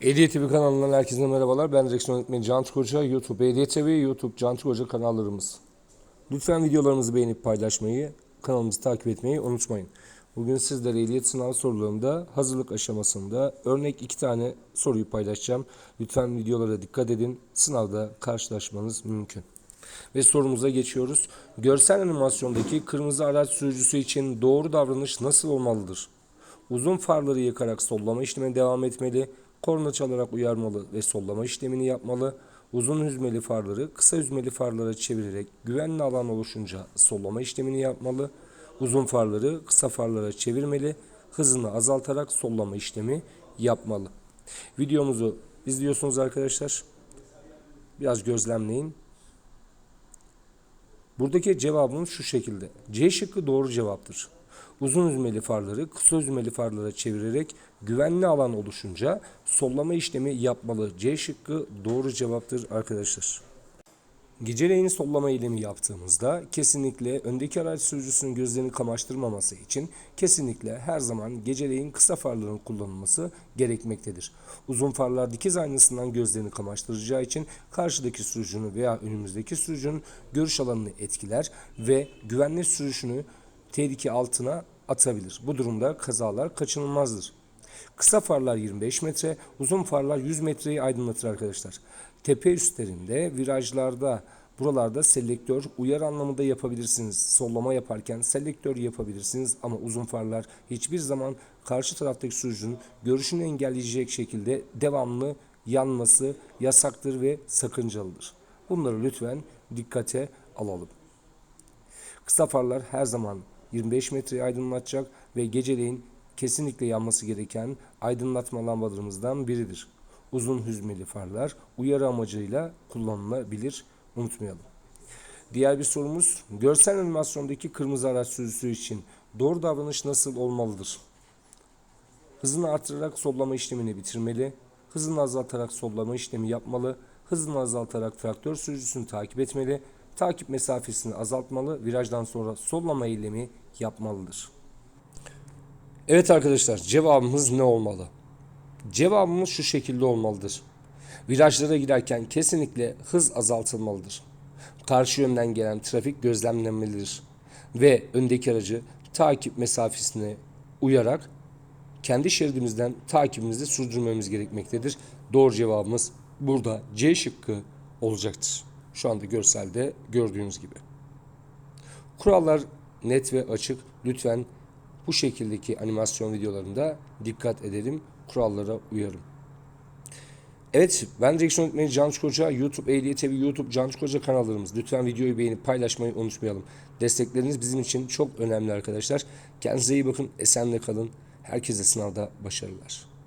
Ehliyet TV kanalından herkese merhabalar. Ben direksiyon öğretmeni Can Koca. YouTube Ehliyet TV, YouTube Can Koca kanallarımız. Lütfen videolarımızı beğenip paylaşmayı, kanalımızı takip etmeyi unutmayın. Bugün sizlere ehliyet sınav sorularında hazırlık aşamasında örnek iki tane soruyu paylaşacağım. Lütfen videolara dikkat edin. Sınavda karşılaşmanız mümkün. Ve sorumuza geçiyoruz. Görsel animasyondaki kırmızı araç sürücüsü için doğru davranış nasıl olmalıdır? Uzun farları yakarak sollama işlemine devam etmeli, korna çalarak uyarmalı ve sollama işlemini yapmalı. Uzun hüzmeli farları kısa hüzmeli farlara çevirerek güvenli alan oluşunca sollama işlemini yapmalı. Uzun farları kısa farlara çevirmeli, hızını azaltarak sollama işlemi yapmalı. Videomuzu izliyorsunuz arkadaşlar. Biraz gözlemleyin. Buradaki cevabımız şu şekilde. C şıkkı doğru cevaptır. Uzun hüzmeli farları kısa hüzmeli farlara çevirerek güvenli alan oluşunca sollama işlemi yapmalı. C şıkkı doğru cevaptır arkadaşlar. Geceleyin sollama eylemi yaptığımızda kesinlikle öndeki araç sürücüsünün gözlerini kamaştırmaması için kesinlikle her zaman geceleyin kısa farların kullanılması gerekmektedir. Uzun farlar dikiz aynasından gözlerini kamaştıracağı için karşıdaki sürücünün veya önümüzdeki sürücünün görüş alanını etkiler ve güvenli sürüşünü tehlike altına atabilir. Bu durumda kazalar kaçınılmazdır. Kısa farlar 25 metre, uzun farlar 100 metreyi aydınlatır arkadaşlar. Tepe üstlerinde, virajlarda, buralarda selektör uyar anlamında yapabilirsiniz. Sollama yaparken selektör yapabilirsiniz ama uzun farlar hiçbir zaman karşı taraftaki sürücünün görüşünü engelleyecek şekilde devamlı yanması yasaktır ve sakıncalıdır. Bunları lütfen dikkate alalım. Kısa farlar her zaman 25 metreyi aydınlatacak ve geceleyin kesinlikle yanması gereken aydınlatma lambalarımızdan biridir. Uzun hüzmeli farlar uyarı amacıyla kullanılabilir. Unutmayalım. Diğer bir sorumuz görsel animasyondaki kırmızı araç sürücüsü için doğru davranış nasıl olmalıdır? Hızını artırarak sollama işlemini bitirmeli. Hızını azaltarak sollama işlemi yapmalı. Hızını azaltarak traktör sürücüsünü takip etmeli. Takip mesafesini azaltmalı. Virajdan sonra sollama eylemi yapmalıdır. Evet arkadaşlar cevabımız ne olmalı? Cevabımız şu şekilde olmalıdır. Virajlara girerken kesinlikle hız azaltılmalıdır. Karşı yönden gelen trafik gözlemlenmelidir. Ve öndeki aracı takip mesafesine uyarak kendi şeridimizden takibimizi sürdürmemiz gerekmektedir. Doğru cevabımız burada C şıkkı olacaktır. Şu anda görselde gördüğünüz gibi. Kurallar net ve açık. Lütfen bu şekildeki animasyon videolarında dikkat edelim. Kurallara uyarım. Evet ben direksiyon öğretmeni Can Koca YouTube Ehliyet TV YouTube Can Koca kanallarımız. Lütfen videoyu beğenip paylaşmayı unutmayalım. Destekleriniz bizim için çok önemli arkadaşlar. Kendinize iyi bakın. Esenle kalın. Herkese sınavda başarılar.